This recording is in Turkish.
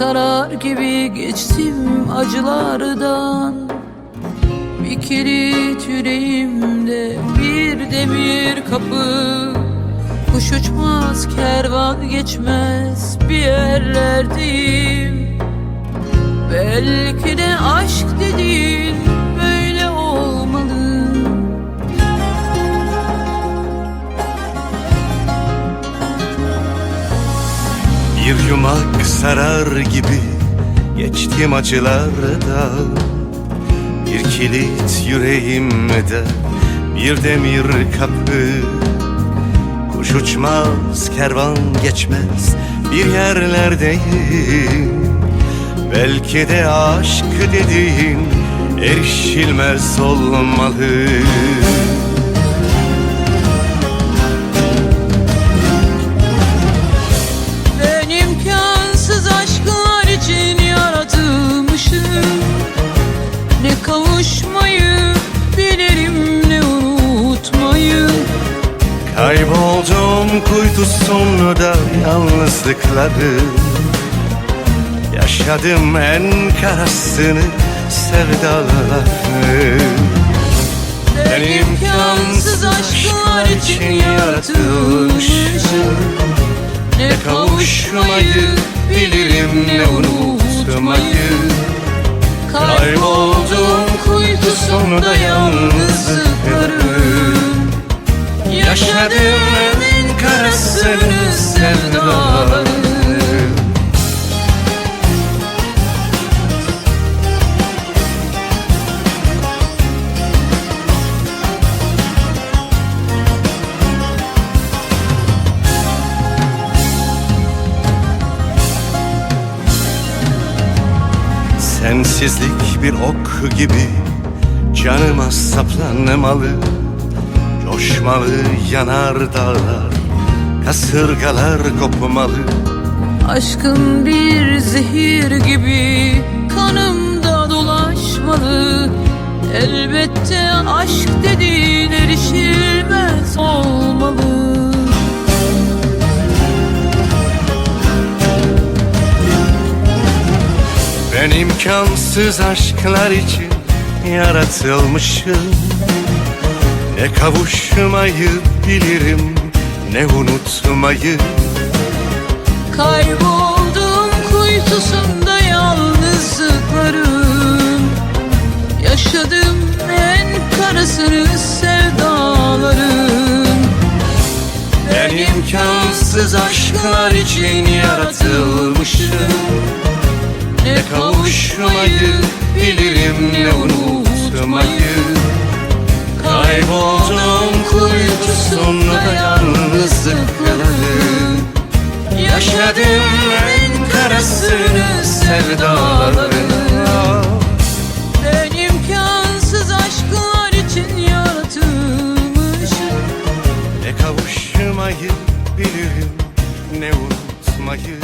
sarar gibi geçtim acılardan. Bir kilit yüreğimde bir demir kapı. Kuş uçmaz kervan geçmez bir yerlerdeyim. Belki de aşk dediğin Bir yumak sarar gibi geçtim acılarda. Bir kilit yüreğimde bir demir kapı. Kuş uçmaz kervan geçmez bir yerlerdeyim. Belki de aşk dediğin erişilmez olmalı Kayboldum kuytu sonunda yalnızlıkları. Yaşadım en karasını sevdaları Ben imkansız aşklar için yaratılmışım Ne kavuşmayı bilirim ne unutmayı. Kayboldum kuytusunda yalnızlıkların Sensizlik bir ok gibi canıma saplanmalı. Coşmalı yanar dağlar kasırgalar kopmalı. Aşkın bir zehir gibi kanımda dolaşmalı. Elbette aşk dediğin erişilmez olmalı Ben imkansız aşklar için yaratılmışım. Ne kavuşmayı bilirim ne unutmayı Kayboldum kuytusunda yalnızlıkların. Yaşadım en karasını sevdaların. Ben imkansız aşklar için yaratılmışım Ne kavuşmayı bilirim ne unutmayı. Kayboldum kuytusunda yalnızlıkların Yaşadım en karasını sevdaların Ben imkansız aşklar için yaratılmışım Ne kavuşmayı bilirim ne unutmayı